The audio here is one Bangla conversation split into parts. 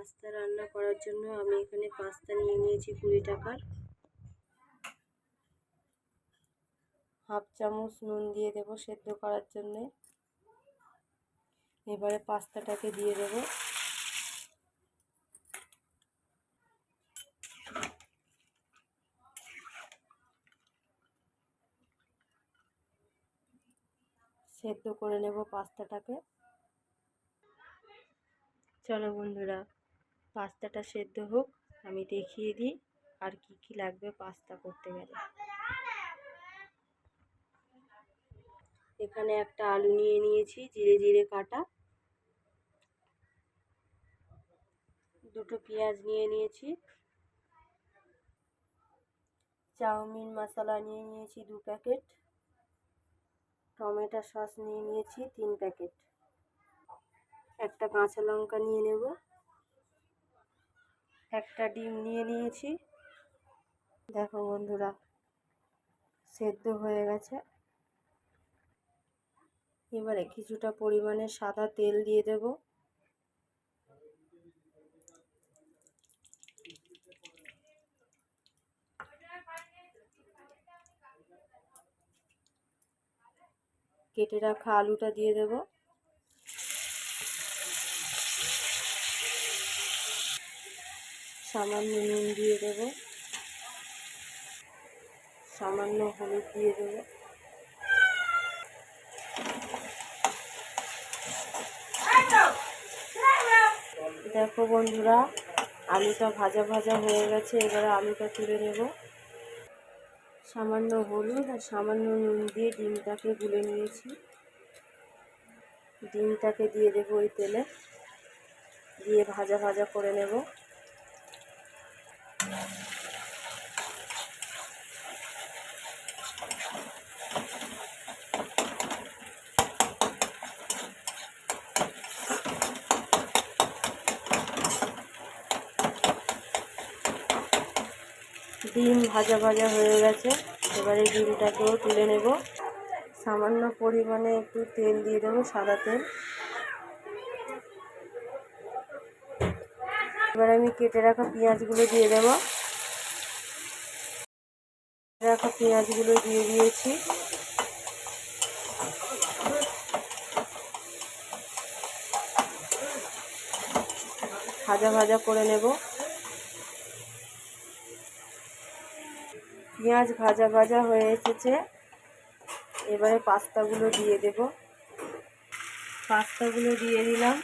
পাস্তা রান্না করার জন্য আমি এখানে পাস্তা নিয়ে নিয়েছি কুড়ি টাকার। হাফ চামচ নুন দিয়ে দেব সেদ্ধ করার জন্যে। এবারে পাস্তাটাকে দিয়ে দেব। সেদ্ধ করে নেব পাস্তাটাকে। চলো বন্ধুরা পাস্তাটা সেদ্ধ হোক, আমি দেখিয়ে দিই আর কি কি লাগবে পাস্তা করতে গেলে। এখানে একটা আলু নিয়ে নিয়েছি, জিরে জিরে কাটা। দুটো পেঁয়াজ নিয়ে নিয়েছি। চাউমিন মশলা নিয়ে নিয়েছি দু প্যাকেট। টমেটো সস নিয়ে নিয়েছি তিন প্যাকেট। একটা কাঁচা লঙ্কা নিয়ে নেব। একটা ডিম নিয়ে নিয়েছি। দেখো বন্ধুরা, সেদ্ধ হয়ে গেছে। এবারে কিছুটা পরিমাণে সাদা তেল দিয়ে দেব। কেটে রাখা আলুটা দিয়ে দেব। সামান্য নুন দিয়ে দেব। সামান্য হলুদ দিয়ে দেব। দেখো বন্ধুরা, আলুটা ভাজা ভাজা হয়ে গেছে, এবারে আলুটা তুলে নেব। সামান্য হলুদ আর সামান্য নুন দিয়ে ডিমটাকে গুলে নিয়েছি। ডিমটাকে দিয়ে দেবো ওই তেলে। দিয়ে ভাজা ভাজা করে নেব। ডিম ভাজা ভাজা হয়ে গেছে। এবারে ডিমটাকেও তুলে নেব। সামান্য পরিমাণে একটু তেল দিয়ে দেবো, সাদা তেল। এবার আমি কেটে রাখা পেঁয়াজগুলো দিয়ে দেব। রাখা পেঁয়াজগুলো দিয়ে দিয়েছি। ভাজা ভাজা করে নেব। পেঁয়াজ ভাজা ভাজা হয়ে এসেছে। এবারে পাস্তাগুলো দিয়ে দেব। পাস্তাগুলো দিয়ে দিলাম।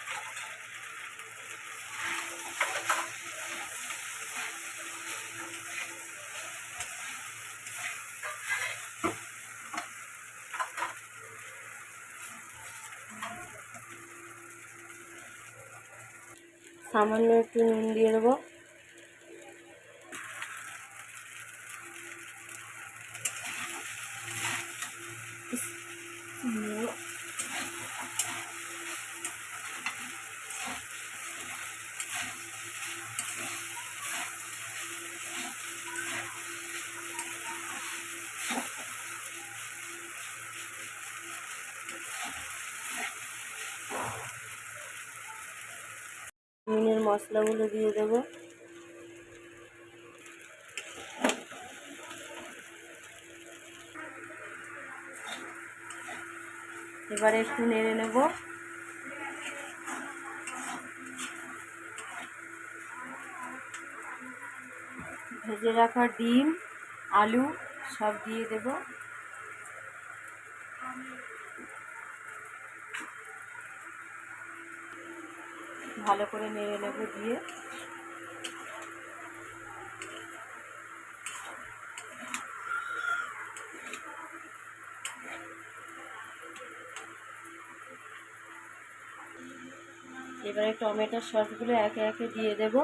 সামান্য একটু নুন দিয়ে দেবো মিনের মশলাগুলো দিয়ে দেব। এবারে একটু নেড়ে নেব। ভেজে রাখা ডিম, আলু সব দিয়ে দেব। ভালো করে নেড়ে নেব দিয়ে। এবারে টমেটোর সসগুলো একে একে দিয়ে দেব।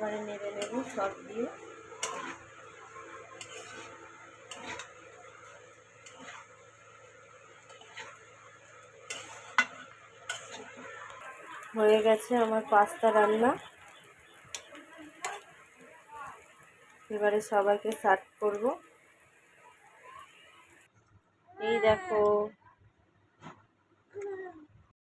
এবারে নেড়ে নেব সব দিয়ে হয়ে গেছে আমার পাস্তা রান্না। এবারে সবাইকে সার্ভ করব। এই দেখো